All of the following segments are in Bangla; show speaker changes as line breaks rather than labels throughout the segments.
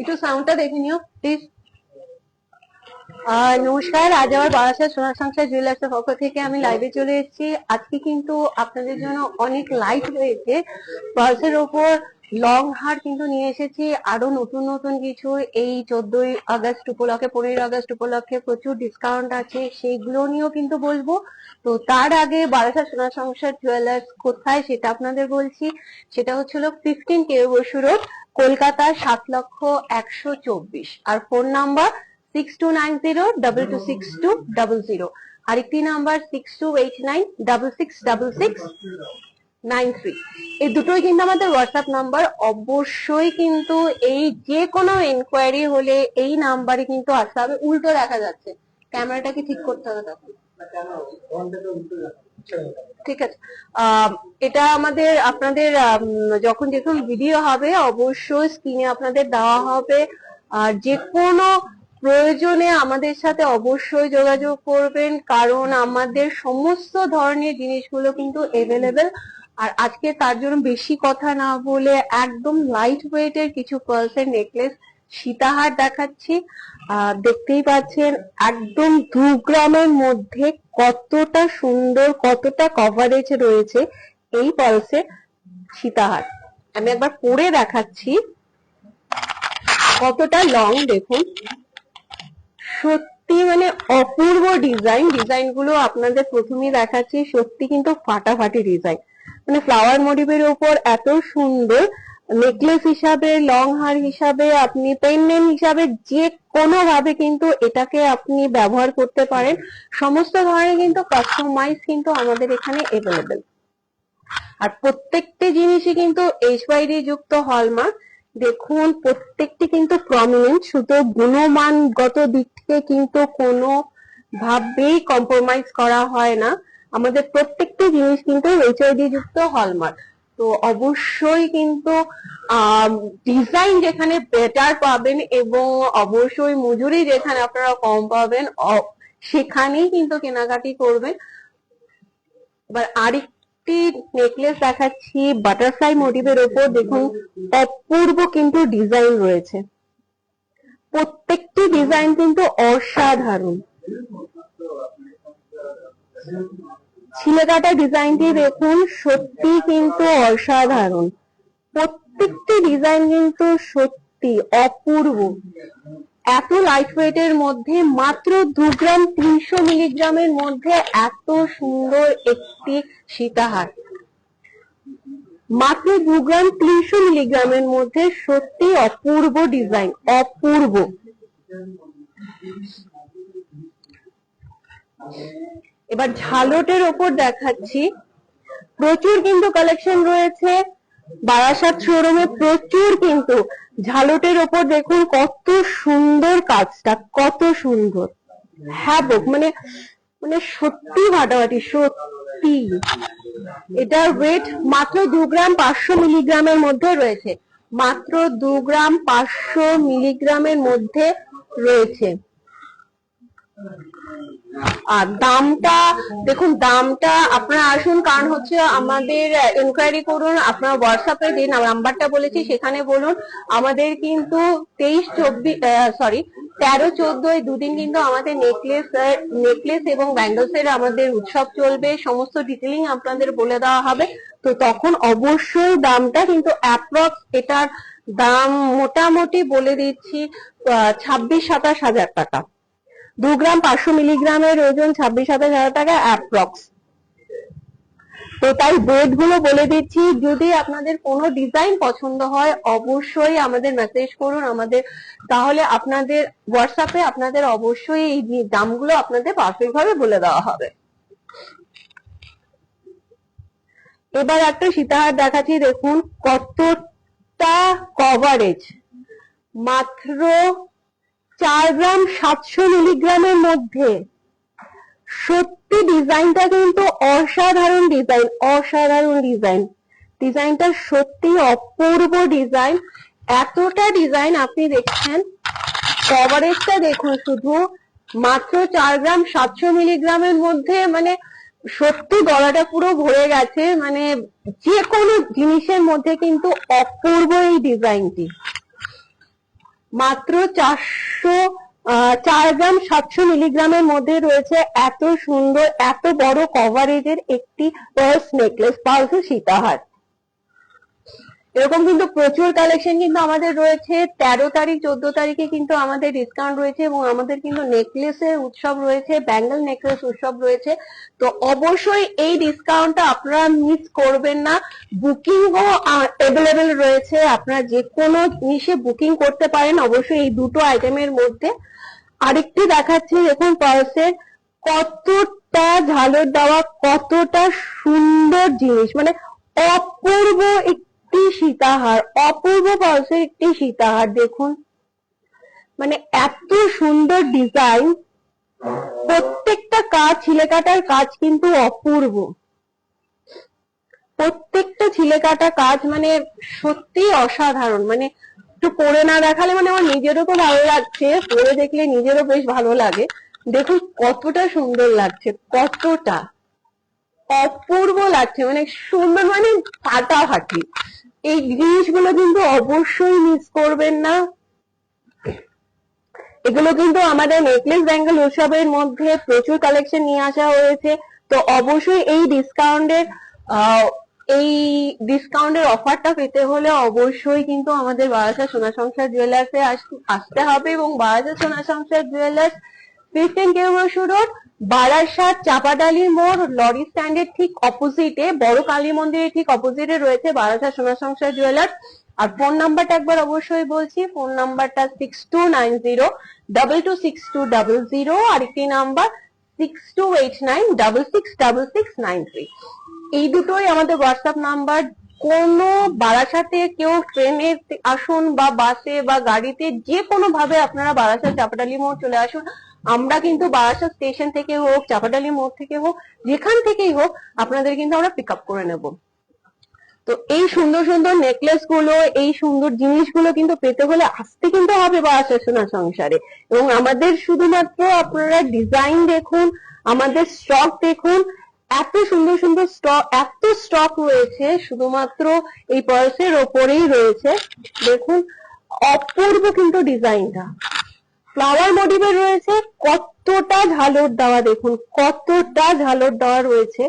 একটু সাউন্ডটা দেখে নিও প্লিজ নমস্কার, আজ আমার বারাসাত সোনার সংসার জুয়েলার্সের পক্ষ থেকে আমি লাইভে চলে এসেছি। আজকে কিন্তু আপনাদের জন্য অনেক লাইট রয়েছে। পার্সের ওপর লং হার কিন্তু নিয়ে এসেছি। আরও নতুন নতুন কিছু। এই চোদ্দই আগস্ট উপলক্ষে, পনেরোই আগস্ট উপলক্ষে প্রচুর ডিসকাউন্ট আছে। সেইগুলো নিয়েও কিন্তু বলব। তো তার আগে বারাসা সোনা সংসার জুয়েলার্স কোথায় সেটা আপনাদের বলছি। সেটা হচ্ছিল fifteen K Basu road, Kolkata সাত লক্ষ একশো চব্বিশ। আর phone number six two nine zero double two six two double zero আরেকটি number six two eight nine double six double six nine three. এই দুটোই কিন্তু আমাদের হোয়াটসঅ্যাপ নাম্বার অবশ্যই কিন্তু এই যে কোনো এনকোয়ারি হলে এই নাম্বারে কিন্তু আসতে হবে। উল্টো দেখা যাচ্ছে। ক্যামেরাটাকে ঠিক করতে হবে তখন। ঠিক আছে। এটা আমাদের, আপনাদের যখন যখন ভিডিও হবে, অবশ্যই স্ক্রিনে আপনাদের দেওয়া হবে। আর যে কোনো প্রয়োজনে আমাদের সাথে অবশ্যই যোগাযোগ করবেন। কারণ আমাদের সমস্ত ধরনের জিনিসগুলো কিন্তু এভেলেবেল আর আজকে তার জন্য বেশি কথা না বলে একদম লাইট ওয়েটের কিছু পার্সের নেকলেস সীতাহার দেখাচ্ছি। দেখতেই পাচ্ছেন একদম দু গ্রামের মধ্যে কতটা সুন্দর, কতটা কভারেজ রয়েছে এই পালসে সীতাহার। আমি একবার পরে দেখাচ্ছি। কতটা লং দেখুন। সত্যি মানে অপূর্ব ডিজাইন ডিজাইনগুলো আপনাদের প্রথমেই দেখাচ্ছি। সত্যি কিন্তু ফাটাফাটি ডিজাইন মানে ফ্লাওয়ার মোটিভের উপর এত সুন্দর নেকলেস হিসাবে লং হার হিসাবে, আপনি পেন্ডেন্ট হিসাবে যে কোনো ভাবে কিন্তু এটাকে আপনি ব্যবহার করতে পারেন। সমস্ত ধরনের কিন্তু কাস্টমাইজ কিন্তু আমাদের এখানে এভেলেবেল আর প্রত্যেকটি জিনিসই কিন্তু এইচওয়াইডি যুক্ত হলমার্ক দেখুন, প্রত্যেকটি কিন্তু প্রমিনেন্ট শুধু গুণমানগত দিক থেকে কিন্তু কোনো ভাবেই কম্প্রোমাইজ করা হয় না। আমাদের প্রত্যেকটা জিনিস কিন্তু এইচওয়াইডি যুক্ত হলমার্ক তো অবশ্যই কিন্তু ডিজাইন যেখানে বেটার পাবেন এবং অবশ্যই মজুরি যেখানে আপনারা কম পাবেন সেখানেই কিন্তু কেনাকাটি করবেন। এবার আরেকটি নেকলেস দেখাচ্ছি বাটারফ্লাই মোটিভের ওপর দেখুন, অপূর্ব কিন্তু ডিজাইন রয়েছে। প্রত্যেকটি ডিজাইন কিন্তু অসাধারণ। ছিলেকাটা ডিজাইনটি দেখুন, সত্যি কিন্তু অসাধারণ। প্রত্যেকটি ডিজাইন কিন্তু সত্যি অপূর্ব। এত লাইট ওয়েটের মধ্যে, মাত্র দু গ্রাম তিনশো মিলিগ্রামের মধ্যে এত সুন্দর একটি সীতাহার। মাত্র দু গ্রাম তিনশো মিলিগ্রামের মধ্যে সত্যি অপূর্ব ডিজাইন, অপূর্ব। এবার ঝালটের ওপর দেখাচ্ছি। প্রচুর কিন্তু কালেকশন রয়েছে। বারাসাত শোরুমে প্রচুর কিন্তু ঝালটের ওপর দেখুন কত সুন্দর কাজটা কত সুন্দর। হ্যাঁ বক, মানে মানে সত্যি ফাটাফাটি সত্যি। এটার ওয়েট মাত্র দু গ্রাম পাঁচশো মিলিগ্রামের মধ্যে রয়েছে। মাত্র দু গ্রাম পাঁচশো মিলিগ্রামের মধ্যে রয়েছে। আর দামটা, দেখুন, দামটা আপনারা আসুন, কারণ হচ্ছে আমাদের এনকোয়ারি করুন, আপনার হোয়াটসঅ্যাপে যে নাম্বারটা বলেছি, সেখানে বলুন, আমাদের কিন্তু তেইশ চব্বিশ সরি তেরো চোদ্দ এই দুদিন কিন্তু আমাদের নেকলেস নেকলেস এবং ব্যাঙ্গলস এর আমাদের উৎসব চলবে, সমস্ত ডিটেলিং আপনাদের বলে দেওয়া হবে। তো তখন অবশ্যই দামটা কিন্তু অ্যাপ্রক্স এটার দাম মোটামুটি বলে দিচ্ছি ছাব্বিশ সাতাশ হাজার টাকা। দু গ্রাম পাঁচশো মিলিগ্রামের ওজন ছাব্বিশ সাতাশ হাজার টাকা অ্যাপ্রক্স তো তাই ওয়েটগুলো বলে দিচ্ছি, যদি আপনাদের কোনো ডিজাইন পছন্দ হয়, অবশ্যই আমাদের মেসেজ করুন, আমাদের, তাহলে আপনাদের হোয়াটসঅ্যাপে আপনাদের অবশ্যই এই দামগুলো আপনাদের পারফেক্ট ভাবে বলে দেওয়া হবে। এবার একটা সীতাহার দেখাচ্ছি, দেখুন কতটা কভারেজ মাত্র চার গ্রাম সাতশো মিলিগ্রামের মধ্যে। সত্যি ডিজাইনটা কিন্তু অসাধারণ ডিজাইন অসাধারণ ডিজাইন। ডিজাইনটা সত্যি অপূর্ব ডিজাইন। এতটা ডিজাইন আপনি দেখছেন, কভারেজটা দেখুন শুধু। মাত্র চার গ্রাম সাতশো মিলিগ্রামের মধ্যে মানে সত্যি গলাটা পুরো ভরে গেছে। মানে যে কোনো জিনিসের মধ্যে কিন্তু অপূর্ব এই ডিজাইনটি। মাত্র চারশো চার গ্রাম সাতশো মিলিগ্রামের মধ্যে রয়েছে এত সুন্দর, এত বড় কভারেজের একটি পার্স নেকলেস পার্স সীতাহার। এরকম কিন্তু প্রচুর কালেকশন কিন্তু আমাদের রয়েছে। তেরো তারিখ, চোদ্দ তারিখে কিন্তু আমাদের ডিসকাউন্ট রয়েছে এবং আমাদের কিন্তু নেকলেসের উৎসব রয়েছে ব্যাঙ্গেল নেকলেস উৎসব রয়েছে। তো অবশ্যই এই ডিসকাউন্টটা আপনারা মিস করবেন না। বুকিংও অ্যাভেলেবেল রয়েছে। আপনারা যে কোনো জিনিসে বুকিং করতে পারেন অবশ্যই এই দুটো আইটেমের মধ্যে। আরেকটি দেখাচ্ছি, দেখুন পার্সের কতটা ঝালর দেওয়া, কতটা সুন্দর জিনিস। মানে অপূর্ব একটি সীতাহার, অপূর্ব পার্সের একটি সীতাহার, দেখুন। মানে এত সুন্দর ডিজাইন প্রত্যেকটা কাজ, ছিলে কাটার কাজ কিন্তু অপূর্ব। প্রত্যেকটা ছিলে কাটা কাজ মানে সত্যি অসাধারণ। মানে একটু পরে না দেখালে মানে আমার নিজেরও তো ভালো লাগছে পরে দেখলে নিজেরও বেশ ভালো লাগে। দেখুন কতটা সুন্দর লাগছে, কতটা। অপূর্ব লাগছে মানে সুন্দর মানে ফাটাফাটি। এই জিনিসগুলো কিন্তু অবশ্যই মিস করবেন না। এগুলো কিন্তু আমাদের নেকলেস ব্যাঙ্গেল উৎসবের মধ্যে প্রচুর কালেকশন নিয়ে আসা হয়েছে। তো অবশ্যই এই ডিসকাউন্টের এই ডিসকাউন্টের অফারটা পেতে হলে অবশ্যই কিন্তু আমাদের বারাসা সোনা সংসার জুয়েলার্সে আসতে হবে এবং বারাসা Sona Sansar jewellers fifteen kilometre road Barasat Chapadali মোড় লরি স্ট্যান্ডের ঠিক অপোজিটে বড় কালী মন্দিরের ঠিক অপোজিটে রয়েছে বারাসাত সোনা সংসার জুয়েলার্স আর ফোন নাম্বারটা একবার অবশ্যই বলছি ফোন নাম্বারটা six two nine zero double two six two double zero আরেকটি number six two eight nine double six double six nine three এই দুটোই আমাদের হোয়াটসঅ্যাপ নাম্বার কোনো বারাসাতে কেউ ট্রেনে আসুন বা বাসে বা গাড়িতে যে কোনো ভাবে আপনারা বারাসাত চাপাটালি মোড় চলে আসুন। আমরা কিন্তু বারাসাত স্টেশন থেকে হোক, চাপাডালি মোড় থেকে হোক, যেখান থেকেই হোক, আপনাদের কিন্তু আমরা পিক আপ করে নেব। তো এই সুন্দর সুন্দর নেকলেসগুলো, এই সুন্দর জিনিসগুলো কিন্তু পেতে হলে আসতে কিন্তু হবে বারাসা সোনা সংসারে। এবং আমাদের শুধুমাত্র আপনারা ডিজাইন দেখুন, আমাদের স্টক দেখুন, এত সুন্দর সুন্দর স্টক এত স্টক রয়েছে, শুধুমাত্র এই পার্সের ওপরেই রয়েছে। দেখুন, অপূর্ব কিন্তু ডিজাইনটা ফ্লাওয়ার মোটিভে রয়েছে কতটা ঝালর দেওয়া, দেখুন কতটা ঝালর দেওয়া রয়েছে।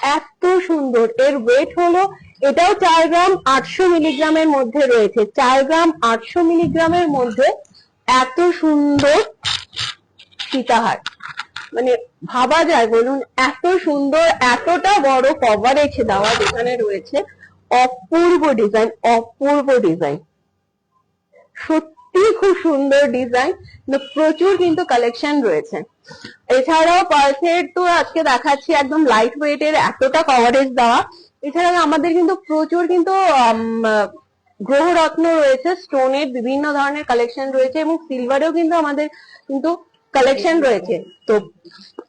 এত সুন্দর। এর ওয়েট হলো, এটাও চার গ্রাম আটশো মিলিগ্রামের মধ্যে রয়েছে। চার গ্রাম আটশো মিলিগ্রামের মধ্যে এত সুন্দর সীতাহার। মানে ভাবা যায়, বলুন এত সুন্দর, এতটা বড় কভারেজ দেওয়া যেখানে রয়েছে, অপূর্ব ডিজাইন অপূর্ব ডিজাইন সত্যি খুব সুন্দর ডিজাইন প্রচুর কিন্তু কালেকশন রয়েছে। এছাড়াও পার্সের তো আজকে দেখাচ্ছি একদম লাইট ওয়েটের এতটা কভারেজ দেওয়া। এছাড়া আমাদের কিন্তু প্রচুর কিন্তু গ্রহরত্ন রয়েছে স্টোনের বিভিন্ন ধরনের কালেকশন রয়েছে এবং সিলভারেও কিন্তু আমাদের কিন্তু কালেকশন রয়েছে। তো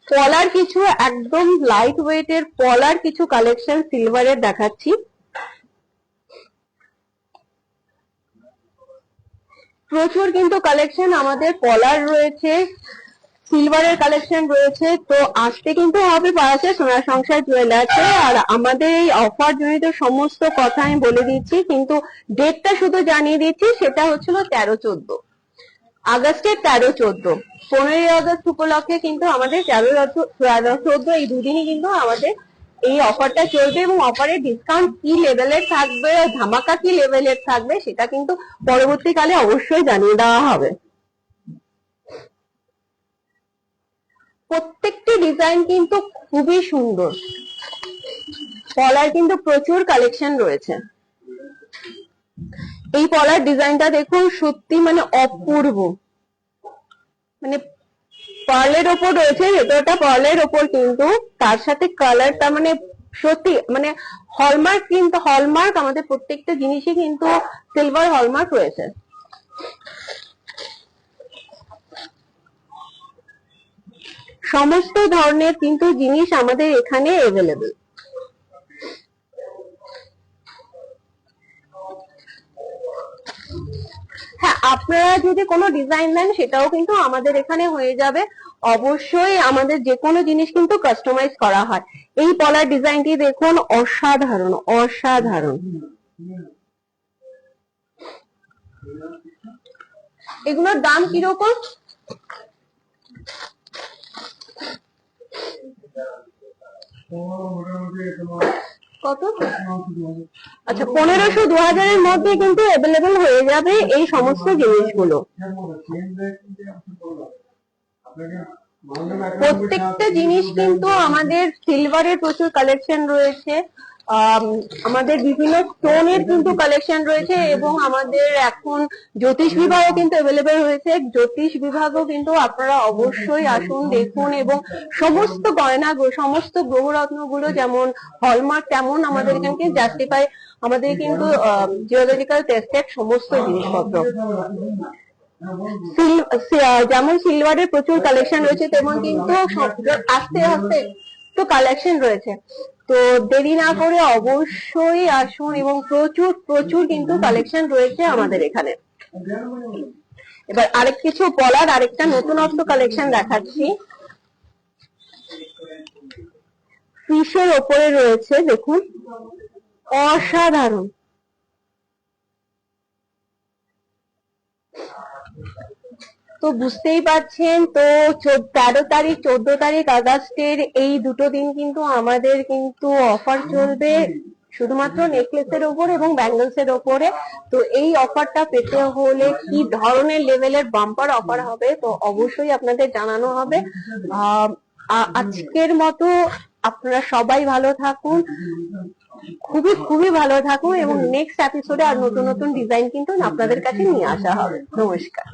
পলার কিছু একদম লাইট ওয়েটের পলার কিছু কালেকশন সিলভারের দেখাচ্ছি। প্রচুর কিন্তু কালেকশন আমাদের পলার রয়েছে সিলভারের কালেকশন রয়েছে, তো আসতে কিন্তু হবে পাশে সোনার সংসার জুয়েলার্সে আর আমাদের এই অফার জনিত সমস্ত কথা আমি বলে দিচ্ছি, কিন্তু ডেটটা শুধু জানিয়ে দিচ্ছি, সেটা হচ্ছিল তেরো চোদ্দ। আগস্টের তেরো চোদ্দ। পনেরোই আগস্ট উপলক্ষে কিন্তু আমাদের তেরো চোদ্দ এই দুদিনই কিন্তু আমাদের এই অফারটা চলবে এবং অফারের ডিসকাউন্ট কি লেভেলের থাকবে ধামাকা কি লেভেলের থাকবে সেটা কিন্তু পরবর্তীকালে অবশ্যই জানিয়ে দেওয়া হবে। প্রত্যেকটি ডিজাইন কিন্তু খুবই সুন্দর। পলার কিন্তু প্রচুর কালেকশন রয়েছে। এই পলার ডিজাইনটা দেখুন সত্যি মানে অপূর্ব। মানে পার্লের ওপর রয়েছে, ভেতরটা পার্লের ওপর, কিন্তু তার সাথে কালারটা মানে সত্যি মানে হলমার্ক কিন্তু হলমার্ক আমাদের প্রত্যেকটা জিনিসই কিন্তু সিলভার হলমার্ক রয়েছে। সমস্ত ধরনের কিন্তু জিনিস আমাদের এখানে এভেলেবেল হ্যাঁ আপনারা যদি কোনো ডিজাইন নেন, সেটাও কিন্তু আমাদের এখানে হয়ে যাবে। অবশ্যই আমাদের যে কোনো জিনিস কিন্তু কাস্টমাইজ করা হয়। এই পলার ডিজাইনটি দেখুন, অসাধারণ অসাধারণ। এগুলোর দাম কীরকম? কত? আচ্ছা পনেরোশো দু হাজারের মধ্যে কিন্তু অ্যাভেলেবেল হয়ে যাবে এই সমস্ত জিনিসগুলো। প্রত্যেকটা জিনিস কিন্তু আমাদের সিলভারের প্রচুর কালেকশন রয়েছে। আমাদের বিভিন্ন স্টোনের কিন্তু কালেকশন রয়েছে এবং আমাদের এখন জ্যোতিষ বিভাগও কিন্তু অ্যাভেলেবেল হয়েছে। জ্যোতিষ বিভাগও কিন্তু আপনারা অবশ্যই আসুন, দেখুন এবং সমস্ত গয়না সমস্ত গ্রহরত্নগুলো যেমন হলমার্ক তেমন আমাদের এখানে জাস্টিফাই আমাদের কিন্তু জিওলজিক্যাল টেস্টেড সমস্ত জিনিসপত্র। যেমন সিলভারের প্রচুর কালেকশন রয়েছে, তেমন কিন্তু আস্তে আস্তে তো কালেকশন রয়েছে। তো দেরি না করে অবশ্যই আসুন এবং প্রচুর প্রচুর কিন্তু কালেকশন রয়েছে আমাদের এখানে। এবার আরেক কিছু বলার, আরেকটা নতুনত্ব কালেকশন দেখাচ্ছি। ফিশের ওপরে রয়েছে, দেখুন। অসাধারণ। তো বুঝতেই পারছেন, তো তেরো তারিখ, চোদ্দ তারিখ আগস্টের এই দুটো দিন কিন্তু আমাদের কিন্তু অফার চলবে শুধুমাত্র নেকলেসের ওপর এবং ব্যাঙ্গলস এর ওপরে। তো এই অফারটা পেতে হলে কি ধরনের লেভেলের বাম্পার অফার হবে, তো অবশ্যই আপনাদের জানানো হবে। আজকের মতো আপনারা সবাই ভালো থাকুন, খুবই খুবই ভালো থাকুন এবং নেক্সট এপিসোডে আর নতুন নতুন ডিজাইন কিন্তু আপনাদের কাছে নিয়ে আসা হবে। নমস্কার।